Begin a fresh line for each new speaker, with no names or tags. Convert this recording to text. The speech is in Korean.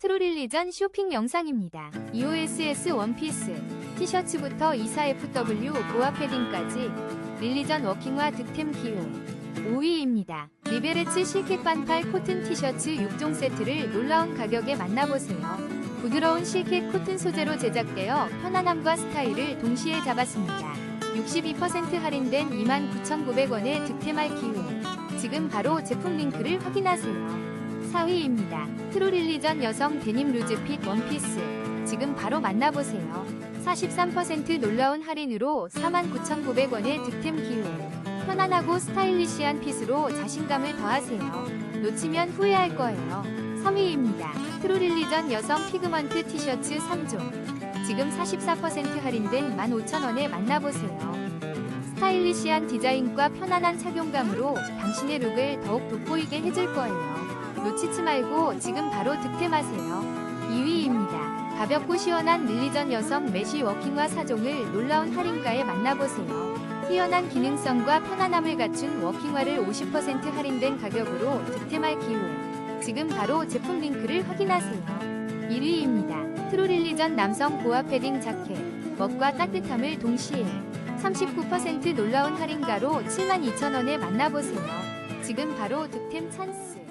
트로릴리전 쇼핑 영상입니다. EOSS 원피스, 티셔츠부터 24FW 보아 패딩까지 릴리전 워킹화 득템 기호 5위입니다. 리베레츠 실켓 반팔 코튼 티셔츠 6종 세트를 놀라운 가격에 만나보세요. 부드러운 실켓 코튼 소재로 제작되어 편안함과 스타일을 동시에 잡았습니다. 62% 할인된 29,900원에 득템할 기회. 지금 바로 제품 링크를 확인하세요. 4위입니다. 트로릴리전 여성 데님 루즈핏 원피스. 지금 바로 만나보세요. 43% 놀라운 할인으로 49,900원의 득템 기회. 편안하고 스타일리시한 핏으로 자신감을 더하세요. 놓치면 후회할 거예요. 3위입니다. 트로릴리전 여성 피그먼트 티셔츠 3종. 지금 44% 할인된 15,000원에 만나보세요. 스타일리시한 디자인과 편안한 착용감으로 당신의 룩을 더욱 돋보이게 해줄 거예요. 놓치지 말고 지금 바로 득템하세요. 2위입니다. 가볍고 시원한 릴리전 여성 메쉬 워킹화 4종을 놀라운 할인가에 만나보세요. 뛰어난 기능성과 편안함을 갖춘 워킹화를 50% 할인된 가격으로 득템할 기회. 지금 바로 제품 링크를 확인하세요. 1위입니다. 트로릴리전 남성 보아 패딩 자켓. 멋과 따뜻함을 동시에 39% 놀라운 할인가로 72,000원에 만나보세요. 지금 바로 득템 찬스.